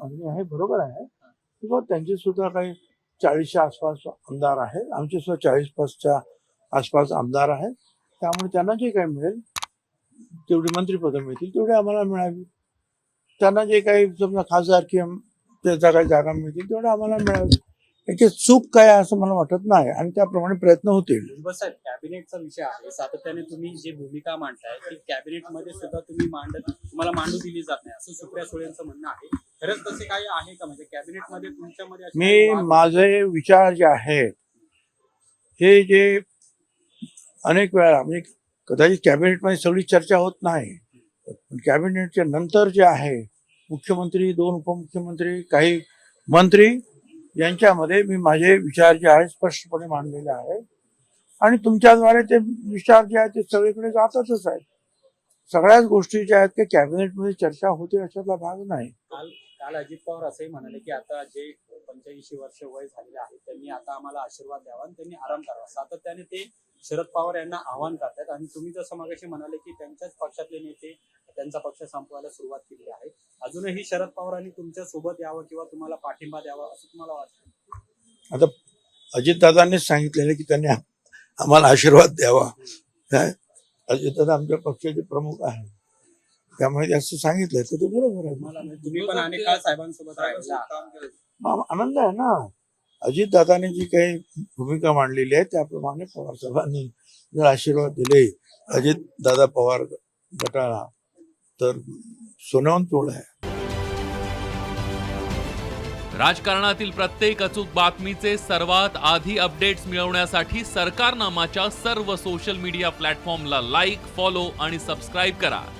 मागणी आहे बरोबर आहे. किंवा त्यांचे सुद्धा काही चाळीसच्या आसपास आमदार आहेत. आमचे सुद्धा चाळीस पाचच्या आसपास आमदार आहेत. त्यामुळे त्यांना जे काही मिळेल तेवढी मंत्रिपदं मिळतील तेवढी आम्हाला मिळावी. त्यांना जे काही समजा खासदार किंवा त्याच्या काही जागा मिळतील तेवढ्या आम्हाला मिळावी. याची चूक काय आहे असं मला वाटत नाही आणि त्याप्रमाणे प्रयत्न होतील. साहेब कॅबिनेटचा विषय आहे. सातत्याने तुम्ही जी भूमिका मांडताय ती कॅबिनेटमध्ये सुद्धा तुम्ही मांडत तुम्हाला मांडू दिली जात नाही असं सुप्रिया सुळेंचं म्हणणं आहे. खरंच तसे काही आहे का? म्हणजे कॅबिनेटमध्ये तुमच्यामध्ये काही मी वाद- माझे विचार जे आहेत हे जे अनेक वेळा म्हणजे कदाचित कॅबिनेटमध्ये सगळी चर्चा होत नाही पण कॅबिनेटच्या नंतर जे आहे मुख्यमंत्री दोन उपमुख्यमंत्री काही मंत्री यांच्यामध्ये मी माझे विचार जे आहेत स्पष्टपणे मांडलेले आहेत. आणि तुमच्याद्वारे ते विचार जे आहेत ते सगळीकडे जातातच आहेत. सगळ्याच गोष्टी ज्या आहेत ते कॅबिनेटमध्ये चर्चा होते अशातला भाग नाही. काल काल अजित पवार असंही म्हणाले की आता जे पंच्याऐंशी वर्ष वय झालेले आहे त्यांनी आता आम्हाला आशीर्वाद द्यावा आणि त्यांनी आराम करावा. सातत्याने ते शरद पवार यांना आव्हान करतात आणि तुम्ही जसं मगाशी म्हणाले की त्यांच्याच पक्षातले नेते त्यांचा पक्ष संपवायला सुरुवात केली आहे. अजूनही शरद पवारांनी तुमच्यासोबत यावं किंवा तुम्हाला पाठिंबा द्यावा असं तुम्हाला वाटतं? आता अजितदादांनीच सांगितलेलं की त्यांनी आम- आम्हाला आशीर्वाद द्यावा. काय? अजितदादा आमच्या पक्षाचे प्रमुख आहेत. त्यामुळे ते असं सांगितलं तर ते बरोबर आहे. तुम्हाला तुम्ही पण अनेक काळ साहेबांसोबत राहिला आम- आनंद आहे ना. अजितदादांनी जी काही भूमिका मांडलेली आहे त्याप्रमाणे पवार साहेबांनी जर आशीर्वाद दिले अजित दादा पवार गटाला तर सोन्याहून तोड आहे. राजकारणातील प्रत्येक अचूक बातमीचे सर्वात आधी अपडेट्स मिळवण्यासाठी सरकारनामाच्या सर्व सोशल मीडिया प्लॅटफॉर्मला लाईक फॉलो आणि सबस्क्राईब करा.